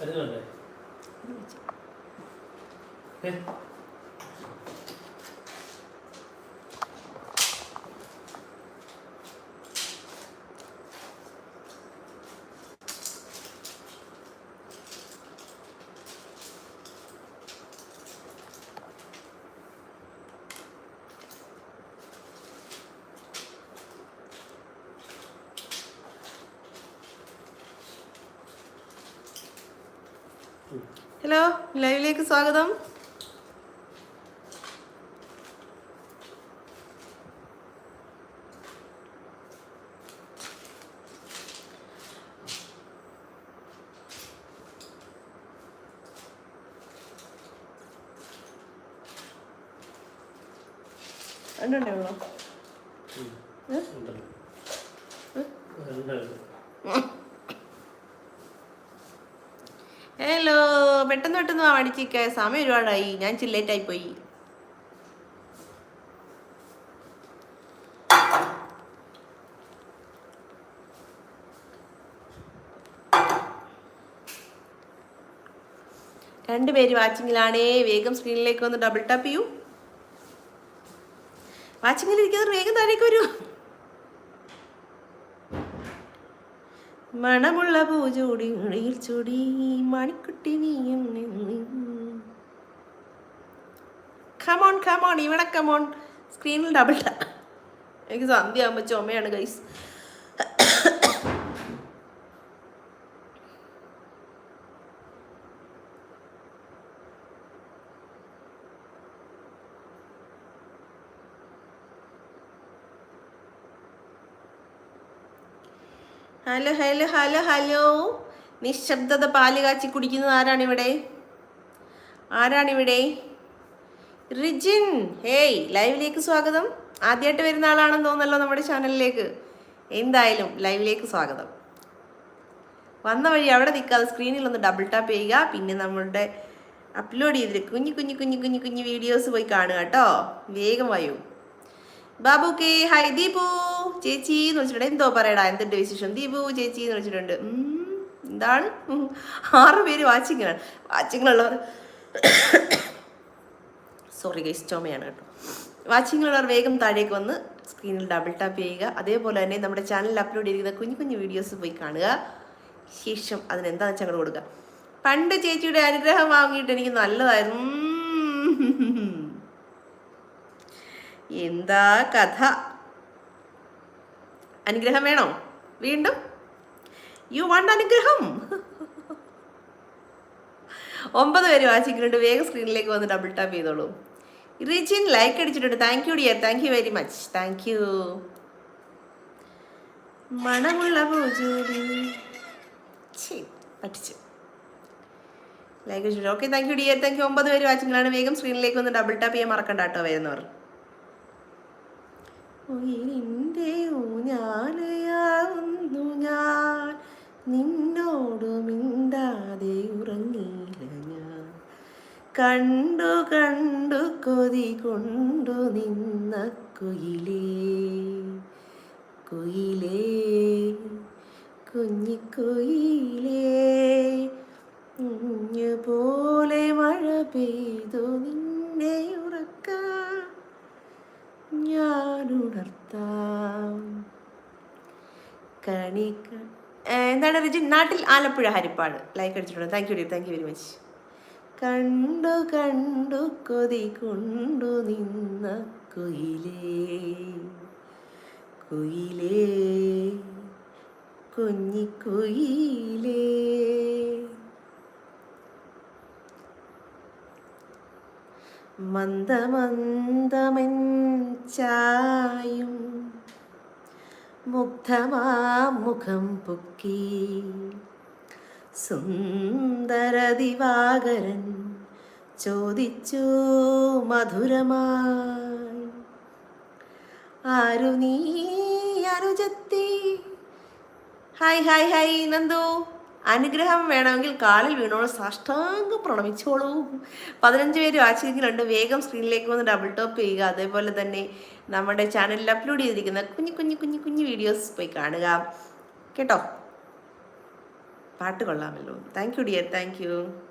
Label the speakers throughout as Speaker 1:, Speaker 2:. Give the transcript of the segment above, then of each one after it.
Speaker 1: വരുന്നുണ്ട്.
Speaker 2: ഹലോ ലൈവിലേക്ക് സ്വാഗതം. ഉള്ളോ? ഹലോ. പെട്ടെന്ന് പെട്ടെന്ന് അടിച്ചിക്ക സമയം ഒരുപാടായി. ഞാൻ ചില്ലേറ്റായി പോയി. രണ്ടുപേര് വാച്ചിങ്ങിലാണേ വേഗം സ്ക്രീനിലേക്ക് വന്ന് ഡബിൾ ടാപ്പ് ചെയ്യൂ. വാച്ചിങ്ങിൽ ഇരിക്കുന്നവർ വേഗം താഴേക്ക് വരൂ. മണമുള്ള പൂജോടി മുളയിൽ ചൂടി മണിക്കുട്ടി നീയും കമോൺ കമോൺ ഇവിടെ കമോൺ സ്ക്രീനിൽ ഡബിൾ എനിക്ക് സന്ധ്യ ആകുമ്പോൾ ചുമയാണ് guys hello hello hello hello. നിശബ്ദത പാൽ കാച്ചി കുടിക്കുന്നത് ആരാണിവിടെ? ആരാണിവിടെ? റിജിൻ. ഹേയ് ലൈവിലേക്ക് സ്വാഗതം. ആദ്യമായിട്ട് വരുന്ന ആളാണെന്ന് തോന്നല്ലോ നമ്മുടെ ചാനലിലേക്ക്. എന്തായാലും ലൈവിലേക്ക് സ്വാഗതം. വന്ന വഴി അവിടെ നിൽക്കാതെ സ്ക്രീനിൽ ഒന്ന് ഡബിൾ ടാപ്പ് ചെയ്യുക. പിന്നെ നമ്മളുടെ അപ്ലോഡ് ചെയ്തിട്ട് കുഞ്ഞു കുഞ്ഞു കുഞ്ഞു കുഞ്ഞു കുഞ്ഞു വീഡിയോസ് പോയി കാണുക കേട്ടോ. വേഗം വയൂ. Babu K hi Deepu. ചേച്ചി എന്ന് വിളിച്ചിട്ടുണ്ട്. എന്തോ പറയടാ എന്തുണ്ട് വിശേഷം? ദീപു ചേച്ചി എന്ന് വെച്ചിട്ടുണ്ട് ഉം, എന്താണ്? ആറ് പേര് വാച്ചിങ് ഉള്ളവർ സോറി ഗൈസ് ചുമയാണ് കേട്ടോ. വാച്ചിങ്ങുള്ളവർ വേഗം താഴേക്ക് വന്ന് സ്ക്രീനിൽ ഡബിൾ ടാപ്പ് ചെയ്യുക. അതേപോലെ തന്നെ നമ്മുടെ ചാനലിൽ അപ്ലോഡ് ചെയ്തിരിക്കുന്ന കുഞ്ഞു കുഞ്ഞു വീഡിയോസ് പോയി കാണുക. ശേഷം അതിനെന്താണെന്ന് വെച്ചാൽ കൊടുക്കുക. പണ്ട് ചേച്ചിയുടെ അനുഗ്രഹം വാങ്ങിയിട്ട് എനിക്ക് നല്ലതായിരുന്നു. എന്താ കഥ? അനുഗ്രഹം വേണോ? വീണ്ടും? യു വാണ്ട് അനുഗ്രഹം? ഒമ്പത് പേര് വാച്ചിക്കുന്നുണ്ട് വേഗം സ്ക്രീനിലേക്ക് വന്ന് ഡബിൾ ടാപ്പ് ചെയ്തോളൂ. റിജിൻ ലൈക്ക് അടിച്ചിട്ടുണ്ട്. Thank you dear thank you very much thank you മണമുള്ള പൂജൂരി. ലൈക്ക് അടിച്ചിട്ടുണ്ട്. Okay thank you dear thank you ഒമ്പത് പേര് വാച്ചിങ്ങളാണ് വേഗം സ്ക്രീനിലേക്ക് വന്ന് ഡബിൾ ടാപ്പ് ചെയ്യാൻ മറക്കണ്ട കേട്ടോ വരുന്നവർ. ഉയിരിന്റെ ഊഞ്ഞാലയാവുന്നു ഞാൻ. നിന്നോട് മിണ്ടാതെ ഉറങ്ങിയില്ല ഞാൻ. കണ്ടു കണ്ടു കൊതി കൊണ്ടു നിന്ന കുയിലേ. കുയിലേ കുഞ്ഞിക്കുയിലേ. എന്താണ് റിജിൻ നാട്ടിൽ ആലപ്പുഴ ഹരിപ്പാട്. ലൈക്ക് അടിച്ചിട്ടുണ്ട്. Thank you dear thank you very much കണ്ടു കണ്ടു കൊതി കൊണ്ടു നിന്ന കുയിലേ. കുയിലേ. കുഞ്ഞിക്കുയിലേ മന്ദമന്ദമൻ ചായും മുഗ്ധമാം മുഖം പൊക്കി. സുന്ദര ദിവാകരൻ ചോദിച്ചു മധുരമായി. ആരു നീ അനുജത്തി? Hi hi hi Nandu. അനുഗ്രഹം വേണമെങ്കിൽ കാലിൽ വീണോളൂ. സാഷ്ടാംഗം പ്രണമിച്ചോളൂ. പതിനഞ്ച് പേര് വാച്ചിരിക്കുന്നുണ്ട് വേഗം സ്ക്രീനിലേക്ക് വന്ന് ഡബിൾ ടോപ്പ് ചെയ്യുക. അതേപോലെ തന്നെ നമ്മുടെ ചാനലിൽ അപ്ലോഡ് ചെയ്തിരിക്കുന്ന കുഞ്ഞു കുഞ്ഞു കുഞ്ഞു കുഞ്ഞു വീഡിയോസ് പോയി കാണുക. കേട്ടോ? പാട്ട് കൊള്ളാമല്ലോ. Thank you dear thank you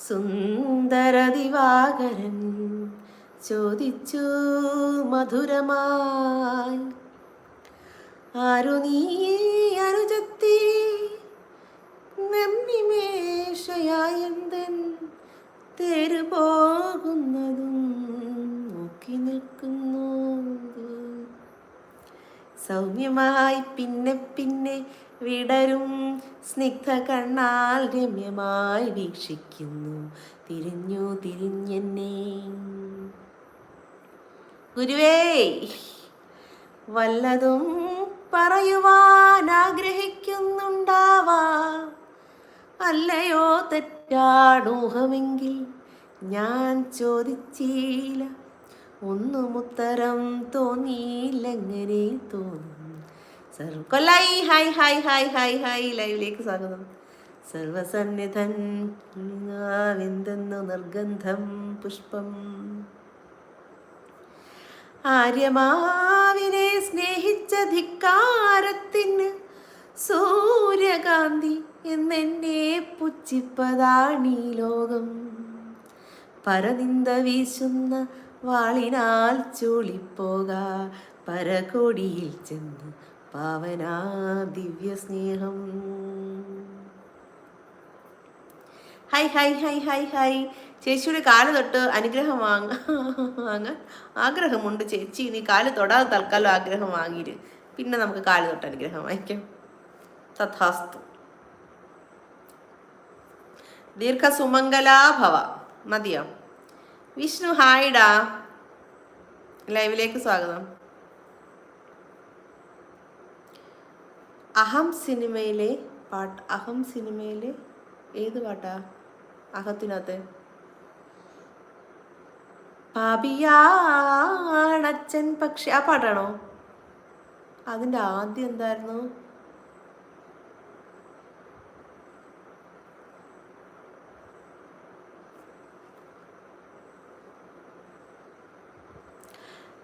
Speaker 2: Sundara Divakaran ചോദിച്ചു മധുരമായി. ആരു നീ അനുജത്തി നിർനിമേഷയായന്തൻ തെരു പോകുന്നതും നോക്കി നിൽക്കുന്നു സൗമ്യമായി പിന്നെ പിന്നെ വിടരും. സ്നിഗ്ധ കണ്ണാൽ രമ്യമായി വീക്ഷിക്കുന്നു. തിരിഞ്ഞു തിരിഞ്ഞെന്നെ. ഗുരുവേ വല്ലതും പറയുവാൻ ആഗ്രഹിക്കുന്നുണ്ടാവാ. അല്ലയോ തെറ്റാണൂഹമെങ്കിൽ ഞാൻ ചോദിച്ചില്ല. ഒന്നും ഉത്തരം തോന്നിയില്ലെങ്ങനെ തോന്നും. സർവ കൊല്ലായി. Hi hi hi hi hi. ലൈവിലേക്ക് സ്വാഗതം. സർവസന്നിധൻ എന്തെന്നു നിർഗന്ധം പുഷ്പം. ആര്യമാവിനെ സ്നേഹിച്ച ധിക്കാരത്തിന് സൂര്യകാന്തി എന്നെന്നെ പുച്ഛിപ്പതാണീ ലോകം. പരനിന്ദ വീശുന്ന വാളിനാൽ ചൂളിപ്പോക. പരകോടിയിൽ ചെന്ന് പാവനാ ദിവ്യ സ്നേഹം hi hi hi hi hi ചേച്ചിയുടെ കാൽ തൊട്ട് അനുഗ്രഹം വാങ്ങ വാങ്ങാൻ ആഗ്രഹമുണ്ട് ചേച്ചി നീ കാൽ തൊടാതെ തൽക്കാലം ആഗ്രഹം വാങ്ങിയിട്ട് പിന്നെ നമുക്ക് കാൽ തൊട്ട് അനുഗ്രഹം വാങ്ങിക്കാം. തഥാസ്തു. ദീർഘ സുമംഗലാഭവ മതിയോ? വിഷ്ണു ഹായിടാ ലൈവിലേക്ക് സ്വാഗതം. അഹം സിനിമയിലെ പാട്ട് അഹം സിനിമയിലെ ഏത് പാട്ടാ? അഹത്തിനകത്ത്. പാപിയാണച്ചൻ പക്ഷി ആ പാട്ടാണോ? അതിന്റെ ആദ്യം എന്തായിരുന്നു?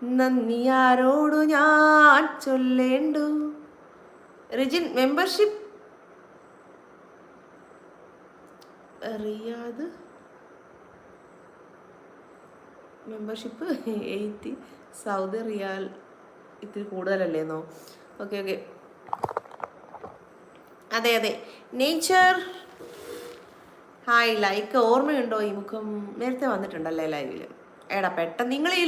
Speaker 2: നന്ദിയാരോടു ഞാൻ ചൊല്ലേണ്ടു. Rijin membership Riyadh membership eighty Saudi riyal ഇത്തിരി കൂടുതലല്ലേന്നോ? ഓക്കെ ഓക്കെ അതെ അതെ. നേച്ചർ ഹായ് ലൈക്ക് ഓർമ്മയുണ്ടോ ഈ മുഖം? നേരത്തെ വന്നിട്ടുണ്ടല്ലേ ലൈവിൽ എടാ പെട്ടെന്ന് നിങ്ങൾ ഈ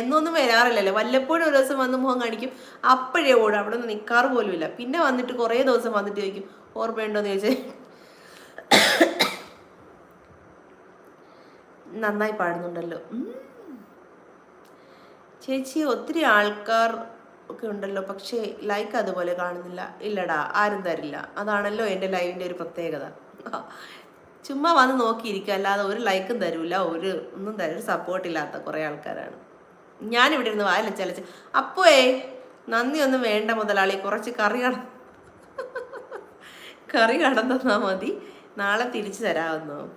Speaker 2: എന്നൊന്നും വരാറില്ലല്ലോ. വല്ലപ്പോഴും ഒരു ദിവസം വന്ന് മുഖം കാണിക്കും. അപ്പോഴേ ഓടും അവിടെ നിന്ന് നിൽക്കാറ് പോലും ഇല്ല പിന്നെ വന്നിട്ട് കുറേ ദിവസം വന്നിട്ട് ചോദിക്കും ഓർമ്മയുണ്ടോ എന്ന് ചോദിച്ചാൽ നന്നായി പാടുന്നുണ്ടല്ലോ. ചേച്ചി ഒത്തിരി ആൾക്കാർ ഒക്കെ ഉണ്ടല്ലോ പക്ഷേ ലൈക്ക് അതുപോലെ കാണുന്നില്ല. ഇല്ലടാ ആരും തരില്ല. അതാണല്ലോ എന്റെ ലൈവിന്റെ ഒരു പ്രത്യേകത. ചുമ്മാ വന്ന് നോക്കിയിരിക്കുക. അല്ലാതെ ഒരു ലൈക്കും തരൂല. ഒരു ഒന്നും തരും സപ്പോർട്ട് ഇല്ലാത്ത കുറേ ആൾക്കാരാണ്. ഞാനിവിടെ ഇരുന്ന് വായന ചലച്ച്. അപ്പോയേ നന്ദിയൊന്നും വേണ്ട മുതലാളി. കുറച്ച് കറി കട കറി കടന്നാ മതി. നാളെ തിരിച്ചു തരാമെന്നോ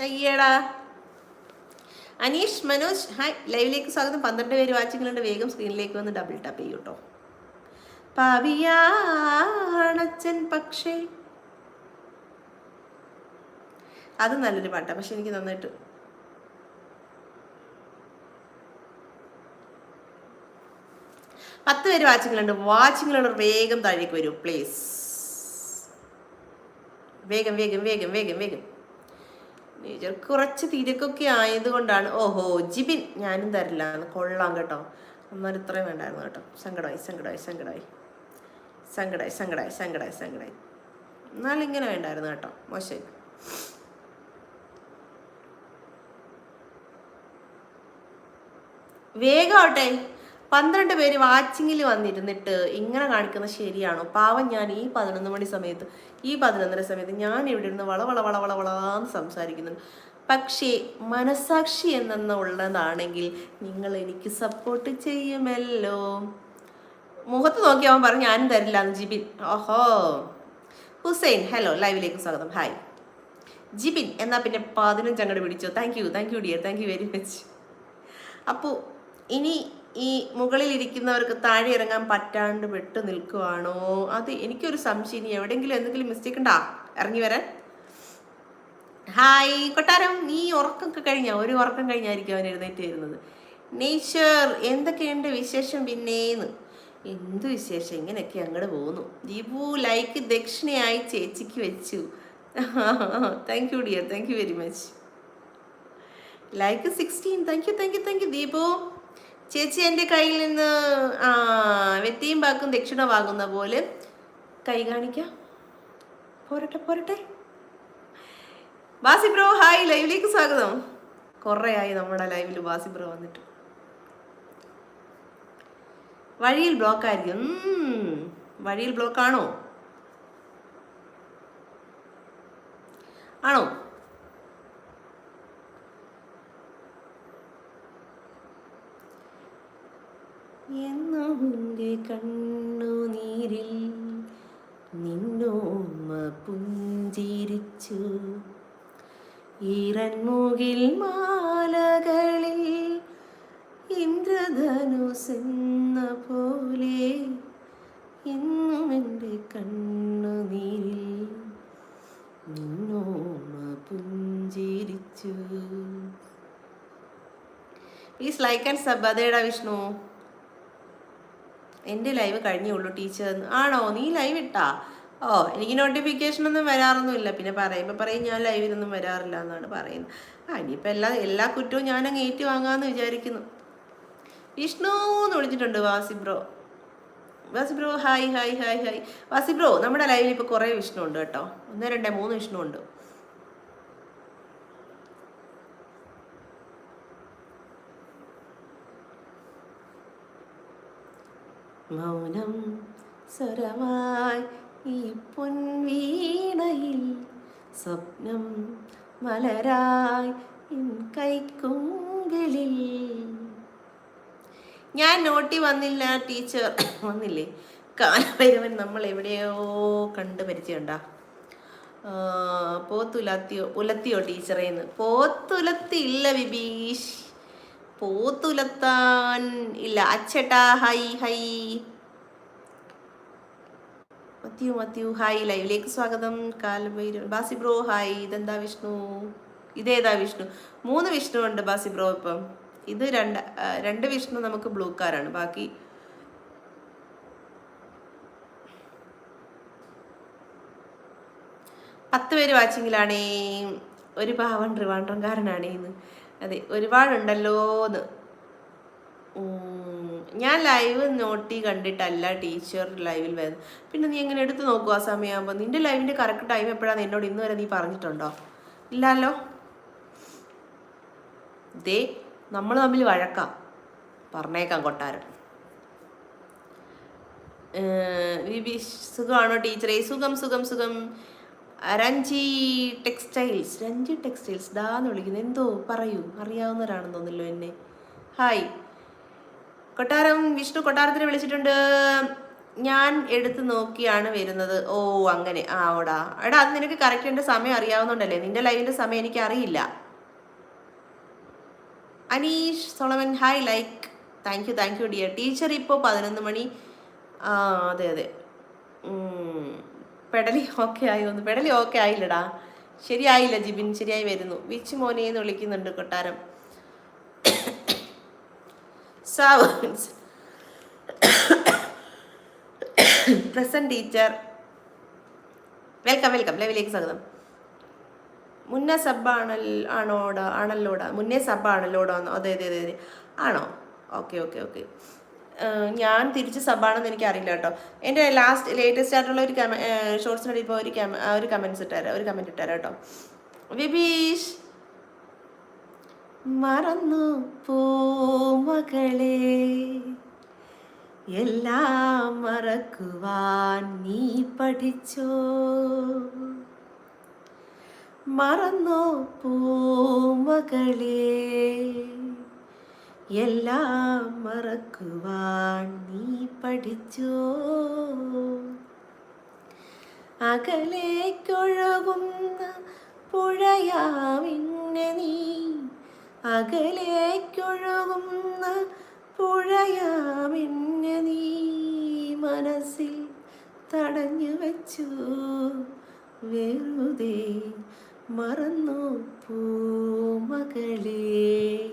Speaker 2: അയ്യേടാ. അനീഷ് മനോജ് ഹായ്. ലൈവിലേക്ക് സ്വാഗതം. പന്ത്രണ്ട് പേര് വാച്ചിങ്ങളുണ്ട് വേഗം സ്ക്രീനിലേക്ക് വന്ന് ഡബിൾ ടാപ്പ് ചെയ്യൂട്ടോ പാവിയാണച്ചൻ പക്ഷേ അത് നല്ലൊരു പാട്ടാണ് പക്ഷെ എനിക്ക് നന്നായിട്ട് പത്ത് പേര് വാച്ചിങ്ങളുണ്ട് വാച്ചിങ്ങളുള്ളവർ വേഗം താഴേക്ക് വരൂ പ്ലീസ്. വേഗം വേഗം വേഗം വേഗം വേഗം. നേച്ചർ കുറച്ച് തിരക്കൊക്കെ ആയതുകൊണ്ടാണ്. ഓഹോ ജിബിൻ ഞാനും തരില്ല. കൊള്ളാം കേട്ടോ. എന്നാൽ ഇത്രയും വേണ്ടായിരുന്നു കേട്ടോ. സങ്കടമായി സങ്കടമായി സങ്കടമായി. സങ്കടമായി സങ്കടമായി സങ്കടമായി സങ്കടമായി. എന്നാലും ഇങ്ങനെ വേണ്ടായിരുന്നു കേട്ടോ. മോശമായി. വേഗമാവട്ടെ പന്ത്രണ്ട് പേര് വാച്ചിങ്ങിൽ വന്നിരുന്നിട്ട് ഇങ്ങനെ കാണിക്കുന്നത് ശരിയാണോ? പാവം ഞാൻ ഈ പതിനൊന്ന് മണി സമയത്ത് ഈ പതിനൊന്നര സമയത്ത് ഞാൻ ഇവിടെ ഇരുന്ന് വള വള വള വള വളാന്ന് സംസാരിക്കുന്നുണ്ട് പക്ഷേ മനസാക്ഷി എന്നുള്ളതാണെങ്കിൽ നിങ്ങൾ എനിക്ക് സപ്പോർട്ട് ചെയ്യുമല്ലോ. മുഖത്ത് നോക്കി അവൻ പറഞ്ഞു ഞാനും തരില്ല ജിബിൻ. ഓഹോ. ഹുസൈൻ ഹലോ ലൈവിലേക്ക് സ്വാഗതം. ഹായ് ജിബിൻ എന്നാൽ പിന്നെ പതിനഞ്ചങ്ങട് പിടിച്ചോ. Thank you thank you dear thank you very much അപ്പോൾ ഇനി ഈ മുകളിൽ ഇരിക്കുന്നവർക്ക് താഴെ ഇറങ്ങാൻ പറ്റാണ്ട് വിട്ടു നിൽക്കുവാണോ? അത് എനിക്കൊരു സംശയം. ഇനി എവിടെയെങ്കിലും എന്തെങ്കിലും മിസ്റ്റേക്ക് ഉണ്ടാ? ഇറങ്ങി വരാൻ? ഹായ് കൊട്ടാരം നീ ഉറക്കമൊക്കെ കഴിഞ്ഞ? ഒരു ഉറക്കം കഴിഞ്ഞായിരിക്കും അവൻ എഴുന്നേറ്റ് വരുന്നത്. നേച്ചർ എന്തൊക്കെയുണ്ട് വിശേഷം പിന്നേന്ന്? എന്ത് വിശേഷം? ഇങ്ങനെയൊക്കെ അങ്ങോട്ട് പോകുന്നു. ദീപു ലൈക്ക് ദക്ഷിണയായി ചേച്ചിക്ക് വെച്ചു. Thank you dear thank you very much like sixteen thank you thank you thank you Deepu. ചേച്ചി എന്റെ കയ്യിൽ നിന്ന് ആ വെത്തിയും പാക്കും ദക്ഷിണ വാങ്ങുന്ന പോലെ കൈ കാണിക്കാം. പോരട്ടെ പോരട്ടെ. Basi bro hi. ലൈവിലേക്ക് സ്വാഗതം. കുറേ ആയി നമ്മുടെ ലൈവിൽ ബാസി ബ്രോ വന്നിട്ട്. വഴിയിൽ ബ്ലോക്ക് ആയിരിക്കും. വഴിയിൽ ബ്ലോക്ക് ആണോ? ആണോ? എന്നോന്റെ കണ്ണുനീരിൽ നിന്നോമ പുഞ്ചിരിച്ചു. ഈറൻമുകിൽ മാലകളിൽ ഇന്ദ്രധനുസെന്ന പോലെ എന്നും എന്റെ കണ്ണുനീരിൽ നിന്നോമ പുഞ്ചിരിച്ചു. പ്ലീസ് ലൈക്ക് ആൻഡ് സബ് അതേടാ വിഷ്ണു എന്റെ ലൈവ് കഴിഞ്ഞേ ഉള്ളൂ ടീച്ചർ ആണോ? നീ ലൈവ് ഇട്ടാ? ഓ എനിക്ക് നോട്ടിഫിക്കേഷൻ ഒന്നും വരാറൊന്നുമില്ല. പിന്നെ പറയുമ്പോൾ പറയും ഞാൻ ലൈവിലൊന്നും വരാറില്ല എന്നാണ് പറയുന്നത്. ആ ഇനിയിപ്പോൾ എല്ലാ എല്ലാ കുറ്റവും ഞാനങ്ങ് ഏറ്റു വാങ്ങാമെന്ന് വിചാരിക്കുന്നു. വിഷ്ണു എന്ന് വിളിച്ചിട്ടുണ്ട് Vasi bro. Vasi bro hi hi hi hi Vasi bro നമ്മുടെ ലൈവിൽ ഇപ്പോൾ കുറേ വിഷ്ണു ഉണ്ട് കേട്ടോ. ഒന്ന് രണ്ട് മൂന്ന് വിഷ്ണു ഉണ്ട് മൗനം സ്വരമായി ഈ പൊൻവീണയിൽ സ്വപ്നം മലരായി കൈക്കുങ്കിളിൽ ഞാൻ നോട്ടി വന്നില്ല ടീച്ചർ. വന്നില്ലേ? കാലഭൈരവൻ നമ്മൾ എവിടെയോ കണ്ട് പരിചയമുണ്ടാ. പോത്തുലത്തിയോ ഉലത്തിയോ ടീച്ചറേന്ന് പോത്തുലത്തി ഇല്ല ബിബീഷ് പോത്തുലത്താൻ ഇല്ല. അച്ചട്ടാ hi hi. Mathew Mathew hi ലൈവിലേക്ക് സ്വാഗതം. കാലഭൈരവൻ. ബാസി ബ്രോ ഹായ് ഇതെന്താ വിഷ്ണു? ഇതേതാ വിഷ്ണു? മൂന്ന് വിഷ്ണു ഉണ്ട് ബാസി ബ്രോ ഇപ്പം. ഇത് രണ്ട് രണ്ട് വിഷ്ണു നമുക്ക് ബ്ലൂ കാറാണ്. ബാക്കി പത്ത് പേര് വാച്ചിങ്ങിലാണേ. ഒരു പാവൻ ട്രിവാൻഡ്രംകാരനാണേ അതെ ഒരുപാടുണ്ടല്ലോ എന്ന്. ഞാൻ ലൈവ് നോട്ടി കണ്ടിട്ടല്ല ടീച്ചർ ലൈവിൽ വരുന്നത്. പിന്നെ നീ എങ്ങനെ എടുത്ത് നോക്കുക ആ സമയമാകുമ്പോൾ നിന്റെ ലൈവിന്റെ കറക്റ്റ് ടൈം എപ്പോഴാണ് എന്നോട് ഇന്ന് വരെ നീ പറഞ്ഞിട്ടുണ്ടോ? ഇല്ലല്ലോ. ദേ നമ്മൾ തമ്മിൽ വഴക്കാം. പറഞ്ഞേക്കാം കൊട്ടാരം. സുഖമാണോ ടീച്ചറെ? സുഖം സുഖം സുഖം. Ranji textiles Ranji textiles. ദാന്ന് വിളിക്കുന്നത് എന്തോ പറയൂ. അറിയാവുന്നവരാണെന്ന് തോന്നില്ലോ എന്നെ. ഹായ്. കൊട്ടാരം വിഷ്ണു കൊട്ടാരത്തിന് വിളിച്ചിട്ടുണ്ട്. ഞാൻ എടുത്ത് നോക്കിയാണ് വരുന്നത്. ഓ അങ്ങനെ. ആ ഓടാ. എടാ അത് നിനക്ക് കറക്റ്റ് സമയം അറിയാവുന്നുണ്ടല്ലേ? നിന്റെ ലൈവിന്റെ സമയം എനിക്ക് അറിയില്ല. Aneesh Solomon hi like thank you thank you dear teacher ഇപ്പോൾ പതിനൊന്ന് മണി. ആ അതെ അതെ. പെടലി ഓക്കെ ആയി പെടലി ഓക്കെ ആയില്ലടാ. ശരിയായില്ല ജിബിൻ ശരിയായി വരുന്നു. വിച്ച് മോനെ എന്ന് വിളിക്കുന്നുണ്ട് കൊട്ടാരം. സാവൻസ്. പ്രസന്റ് ടീച്ചർ വെൽക്കം വെൽക്കം ലെവലിലേക്ക് സ്വാഗതം. മുന്നേ സബ്ബാണൽ ആണോടാ ആണല്ലോടാ. മുന്നേ സബ്ബാണല്ലോടാ അതെ അതെ അതെ അതെ. ആണോ? ഓക്കെ ഓക്കെ ഓക്കെ ഞാൻ തിരിച്ച് സബാണെന്ന് എനിക്ക് അറിയില്ല കേട്ടോ. എന്റെ ലാസ്റ്റ് ലേറ്റസ്റ്റ് ആയിട്ടുള്ള ഒരു കമ ഷോർട്സിനോട് ഇപ്പോൾ ഒരു കമ ഒരു കമൻസ് ഇട്ടുതരാം ഒരു കമന്റ് ഇട്ടുതരാം കേട്ടോ. വിഭീഷ് മറന്നു പൂമകളെ എല്ലാം മറക്കുവാൻ നീ പഠിച്ചോ? മറന്നോ പൂമകളെ എല്ലാം മറക്കുവാൻ നീ പഠിച്ചോ? അകലേക്കൊഴുകുന്ന പുഴയാവിന്നെ നീ. അകലേക്കൊഴുകുന്ന പുഴയാവിന്നെ നീ. മനസ്സിൽ തടഞ്ഞു വെച്ചു. വെറുതെ മറന്നു പൂമകളെ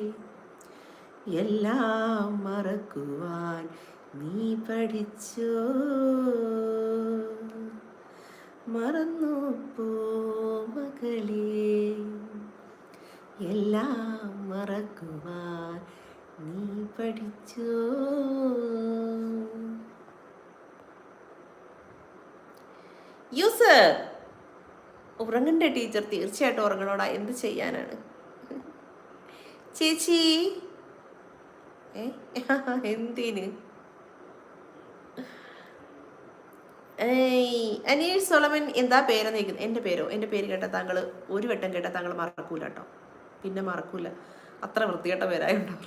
Speaker 2: എല്ലാം മറക്കുവാൻ നീ പഠിച്ചോ. മറന്നു പൂമകളെ എല്ലാം മറക്കുവാൻ നീ പഠിച്ചോ. യൂസർ ഉറങ്ങണ്ട ടീച്ചർ? തീർച്ചയായിട്ടും ഉറങ്ങണോടാ. എന്ത് ചെയ്യാനാണ്? ചേച്ചി ഏ? എന്തിന്? അനീഷ് സോളമൻ എന്താ പേരെന്ന് ചോദിക്കുന്നത് എന്റെ പേരോ? എന്റെ പേര് കേട്ട താങ്കൾ ഒരു വട്ടം കേട്ട താങ്കൾ മറക്കൂല കേട്ടോ. പിന്നെ മറക്കൂല. അത്ര വൃത്തികെട്ട പേരായുണ്ടാവും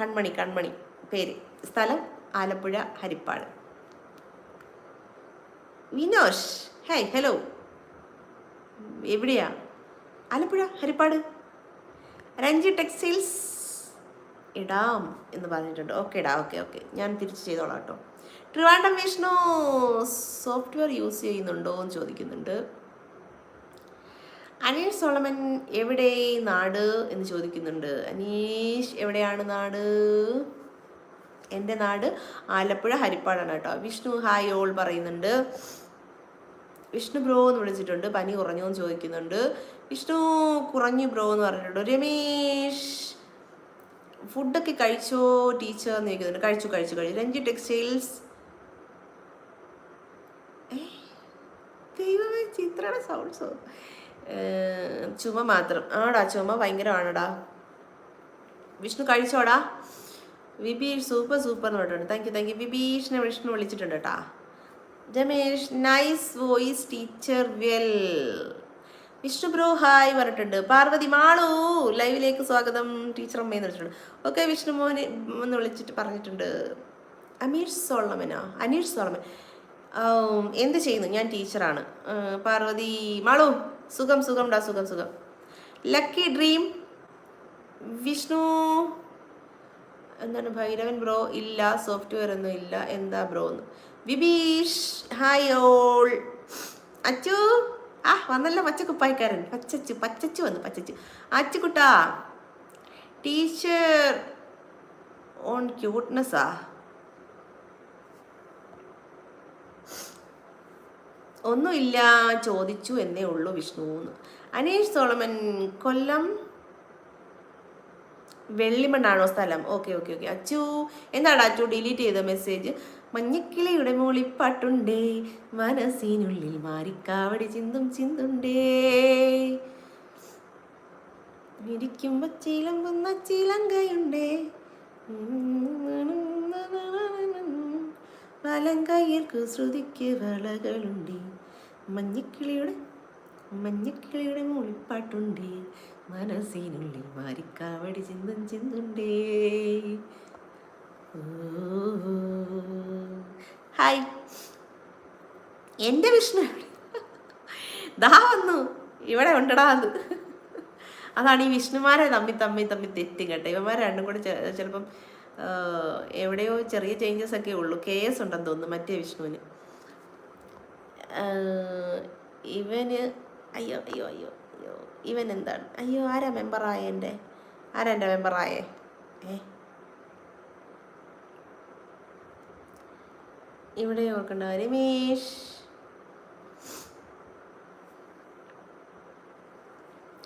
Speaker 2: കൺമണി കൺമണി. പേര്. സ്ഥലം ആലപ്പുഴ ഹരിപ്പാട്. വിനോഷ്. Hey hello. എവിടെയാ? ആലപ്പുഴ ഹരിപ്പാട്? രഞ്ജി ടെക്സ്റ്റൈൽസ് ഇടാം എന്ന് പറഞ്ഞിട്ടുണ്ട്. ഓക്കെ ഇടാം ഓക്കെ ഓക്കെ ഞാൻ തിരിച്ച് ചെയ്തോളാം കേട്ടോ. ട്രിവാൻഡം വിഷ്ണു സോഫ്റ്റ്വെയർ യൂസ് ചെയ്യുന്നുണ്ടോ എന്ന് ചോദിക്കുന്നുണ്ട്. അനീഷ് സോളമൻ എവിടെ നാട് എന്ന് ചോദിക്കുന്നുണ്ട്. അനീഷ് എവിടെയാണ് നാട്? എന്റെ നാട് ആലപ്പുഴ ഹരിപ്പാടാണ് കേട്ടോ. വിഷ്ണു ഹായ് ഓൾ പറയുന്നുണ്ട്. വിഷ്ണു ബ്രോ എന്ന് വിളിച്ചിട്ടുണ്ട്. പനി കുറഞ്ഞോ എന്ന് ചോദിക്കുന്നുണ്ട്. വിഷ്ണു കുറഞ്ഞു ബ്രോ എന്ന് പറഞ്ഞിട്ടുണ്ട്. രമേഷ് ഫുഡൊക്കെ കഴിച്ചോ ടീച്ചർ എന്ന് ചോദിക്കുന്നുണ്ട്. കഴിച്ചു കഴിച്ചു കഴിച്ചു. രഞ്ജി ടെക്സ്റ്റൈൽസ്. ദൈവമേ ചിത്രയുടെ സൗണ്ട്സോ ചുമ മാത്രം. ആടാ ചുമ ഭയങ്കരമാണടാ. വിഷ്ണു കഴിച്ചോടാ. വിബീഷ് സൂപ്പർ സൂപ്പർ എന്ന് പറഞ്ഞിട്ടുണ്ട്. താങ്ക് യു താങ്ക് യു വിബീഷിനെ വിഷ്ണു വിളിച്ചിട്ടുണ്ട് കേട്ടാ. Ramesh nice voice teacher well Vishnu bro hi പറഞ്ഞിട്ടുണ്ട്. പാർവതി മാളൂ ലൈവിലേക്ക് സ്വാഗതം. ടീച്ചർ അമ്മയെന്ന് വിളിച്ചിട്ടുണ്ട്. ഓക്കെ വിഷ്ണു മോനെ എന്ന് വിളിച്ചിട്ട് പറഞ്ഞിട്ടുണ്ട്. അമീഷ് സോളമനോ? അനീഷ് സോളമൻ. എന്ത് ചെയ്യുന്നു? ഞാൻ ടീച്ചറാണ്. പാർവതി മാളു സുഖം സുഖം ഡാ സുഖം സുഖം. Lucky dream. വിഷ്ണു എന്താണ് ഭൈരവൻ ബ്രോ? ഇല്ല സോഫ്റ്റ്വെയർ ഒന്നും ഇല്ല. എന്താ ബ്രോ എന്ന് വിബീഷ് ഹായ് ഓൾ. അച്ചു ആ വന്നല്ലോ പച്ചക്കുപ്പായിക്കാരൻ പച്ചച്ചു പച്ചച്ചു വന്നു പച്ചച്ചു. അച്ചുകുട്ടാ ടീച്ചർ ഓൺ ക്യൂട്ട്നെസ്സാ? ഒന്നുമില്ല ചോദിച്ചു എന്നേ ഉള്ളൂ വിഷ്ണു എന്ന് അനീഷ് സോളമൻ കൊല്ലം? വെള്ളിമണ്ണാണോ സ്ഥലം? Okay okay okay. അച്ചു എന്താണ് അച്ചു ഡിലീറ്റ് ചെയ്ത മെസ്സേജ്? മഞ്ഞക്കിളിയുടെ മൂളിപ്പാട്ടുണ്ടേ. മനസ്സിനുള്ളിൽ മാറിക്കാവടി ചിന്തും ചിന്തുണ്ടേ. ഇരിക്കുമ്പോ ചിലമ്പുന്ന ചിലങ്കയുണ്ടേ. വലങ്കയിൽ കുസൃതിക്ക് വളകളുണ്ട്. മഞ്ഞക്കിളിയുടെ മഞ്ഞക്കിളിയുടെ മൂളിപ്പാട്ടുണ്ട്. മനസ്സിനുള്ളിൽ മാറിക്കാവടി ചിന്തും ചിന്തുണ്ടേ. ഹായ്. എന്റെ വിഷ്ണു? ദാ വന്നു. ഇവിടെ ഉണ്ടടാ അത്. അതാണ് ഈ വിഷ്ണുമാരെ തമ്മി തമ്മി തമ്മി തെറ്റും കേട്ടോ. ഇവന്മാർ രണ്ടും കൂടെ ചിലപ്പം എവിടെയോ ചെറിയ ചേഞ്ചസ് ഒക്കെ ഉള്ളൂ. കെ എസ് ഉണ്ടെന്ന് തോന്നുന്നു മറ്റേ വിഷ്ണുവിന്. ഇവന് അയ്യോ അയ്യോ അയ്യോ അയ്യോ. ഇവൻ എന്താണ്? അയ്യോ ആരാ മെമ്പറായ എന്റെ ആരാ എന്റെ മെമ്പറായേ ഏ? ഇവിടെ ഓർക്കണ്ട രമേഷ്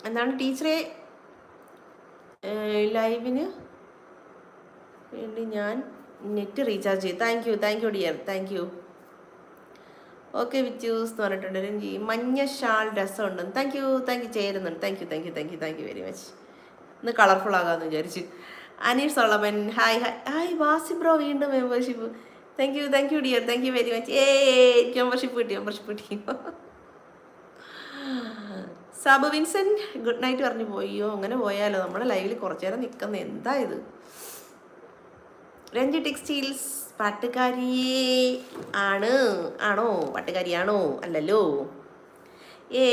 Speaker 2: എന്താണ് ടീച്ചറെ ലൈവിന് വേണ്ടി ഞാൻ നെറ്റ് റീചാർജ് ചെയ്തു. Thank you thank you dear thank you okay Vichus എന്ന് പറഞ്ഞിട്ടുണ്ട്. രഞ്ജി മഞ്ഞ ഷാൾ രസമുണ്ട് താങ്ക് യു താങ്ക് യു ചേരുന്നുണ്ട്. Thank you thank you thank you thank you very much ഇന്ന് കളർഫുൾ ആകാമെന്ന് വിചാരിച്ചു. Anish Solomon hi hi hi Vasi bro വീണ്ടും membership thank you thank you dear thank you very much ഏ membership കിട്ടി membership കിട്ടി. Sabu Vincent good night പറഞ്ഞു പോയോ. അങ്ങനെ പോയാലോ? നമ്മുടെ ലൈവിൽ കുറച്ചു നേരം നിൽക്കുന്ന. എന്താ ഇത്? രഞ്ജി ടെക്സ്റ്റൈൽസ് പാട്ടുകാരിയേ ആണ്. ആണോ? പാട്ടുകാരിയാണോ അല്ലല്ലോ. ഏ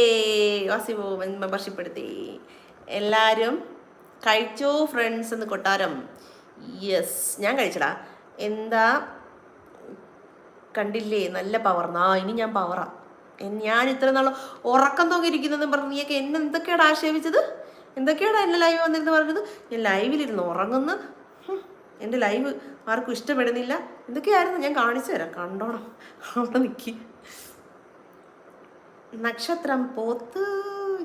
Speaker 2: വാസിബോ മെമ്പർഷിപ്പ് എടുത്തി. എല്ലാവരും കഴിച്ചോ ഫ്രണ്ട്സ് എന്ന് കൊട്ടാരം? യെസ് ഞാൻ കഴിച്ചടാ. എന്താ കണ്ടില്ലേ? നല്ല പവർ ആ ഇനി ഞാൻ പവറാ ഞാൻ ഇത്ര നാൾ ഉറക്കം തോന്നിയിരിക്കുന്നതെന്ന് പറഞ്ഞു നീയൊക്കെ എന്നെ എന്തൊക്കെയാണ് ആക്ഷേപിച്ചത്? എന്തൊക്കെയാണ് എന്നെ ലൈവ് വന്നിരുന്ന് പറഞ്ഞത്? ഞാൻ ലൈവിലിരുന്ന് ഉറങ്ങുന്ന. എന്റെ ലൈവ് ആർക്കും ഇഷ്ടപ്പെടുന്നില്ല. എന്തൊക്കെയായിരുന്നു? ഞാൻ കാണിച്ചു തരാം. കണ്ടോണം. അവിടെ നിൽക്കി നക്ഷത്രം പോത്ത്.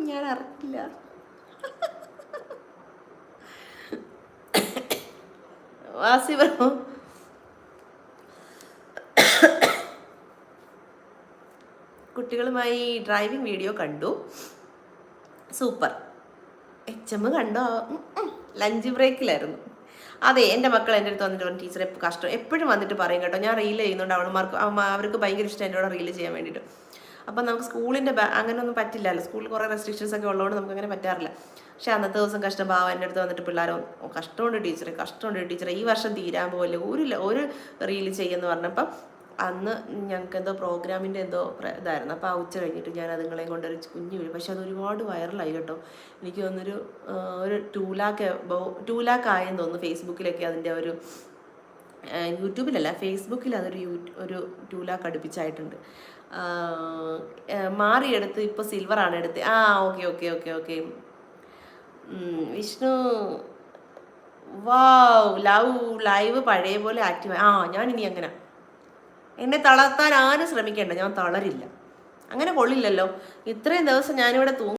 Speaker 2: ഞാൻ അറിയില്ല. വാസി പറ കുട്ടികളുമായി ഡ്രൈവിംഗ് വീഡിയോ കണ്ടു. സൂപ്പർ എച്ച് എം കണ്ടോ? ലഞ്ച് ബ്രേക്കിലായിരുന്നു അതെ എന്റെ മക്കൾ എന്റെ അടുത്ത് വന്നിട്ട് പറഞ്ഞു ടീച്ചറെ കഷ്ടം. എപ്പോഴും വന്നിട്ട് പറയും കേട്ടോ. ഞാൻ റീൽ ചെയ്യുന്നുണ്ട് അവളുമാർക്ക് മാർക്ക് അവർക്ക് ഭയങ്കര ഇഷ്ടം എന്റെ കൂടെ റീൽ ചെയ്യാൻ വേണ്ടിയിട്ട് അപ്പം നമുക്ക് സ്കൂളിന്റെ അങ്ങനെയൊന്നും പറ്റില്ലല്ലോ. സ്കൂളിൽ കുറേ റെസ്ട്രിക്ഷൻസ് ഒക്കെ ഉള്ളതുകൊണ്ട് നമുക്ക് അങ്ങനെ പറ്റാറില്ല. പക്ഷേ അന്നത്തെ ദിവസം കഷ്ടം. ഭാവം എന്റെ അടുത്ത് വന്നിട്ട് പിള്ളേർ കഷ്ടമുണ്ട് ടീച്ചറെ കഷ്ടമുണ്ട് ടീച്ചറെ. ഈ വർഷം തീരാൻ പോകില്ല ഒരു ഒരു റീൽ ചെയ്യുമെന്ന് പറഞ്ഞപ്പം അന്ന് ഞങ്ങൾക്ക് എന്തോ പ്രോഗ്രാമിന്റെ എന്തോ ഇതായിരുന്നു. അപ്പോൾ ആ ഉച്ച കഴിഞ്ഞിട്ട് ഞാൻ അതുങ്ങളെ കൊണ്ടൊരു കുഞ്ഞു വീഴും പക്ഷെ അത് ഒരുപാട് വൈറലായി കേട്ടോ. എനിക്ക് തോന്നുന്നൊരു ഒരു ടൂ ലാക്ക് ടൂ ലാക്ക് ആയെന്ന് തോന്നുന്നു ഫേസ്ബുക്കിലൊക്കെ അതിന്റെ ഒരു യൂട്യൂബിലല്ല ഫേസ്ബുക്കിൽ അതൊരു യൂ ഒരു ടൂ ലാക്ക് അടുപ്പിച്ചായിട്ടുണ്ട്. മാറിയെടുത്ത് ഇപ്പോൾ സിൽവറാണ് എടുത്ത് ആ okay okay okay okay Vishnu. Wow love live പഴയ പോലെ ആക്റ്റീവ് ആ ഞാനിനി അങ്ങനെ എന്നെ തളർത്താൻ ആരും ശ്രമിക്കേണ്ട. ഞാൻ തളരില്ല. അങ്ങനെ കൊള്ളില്ലല്ലോ. ഇത്രയും ദിവസം ഞാനിവിടെ തൂ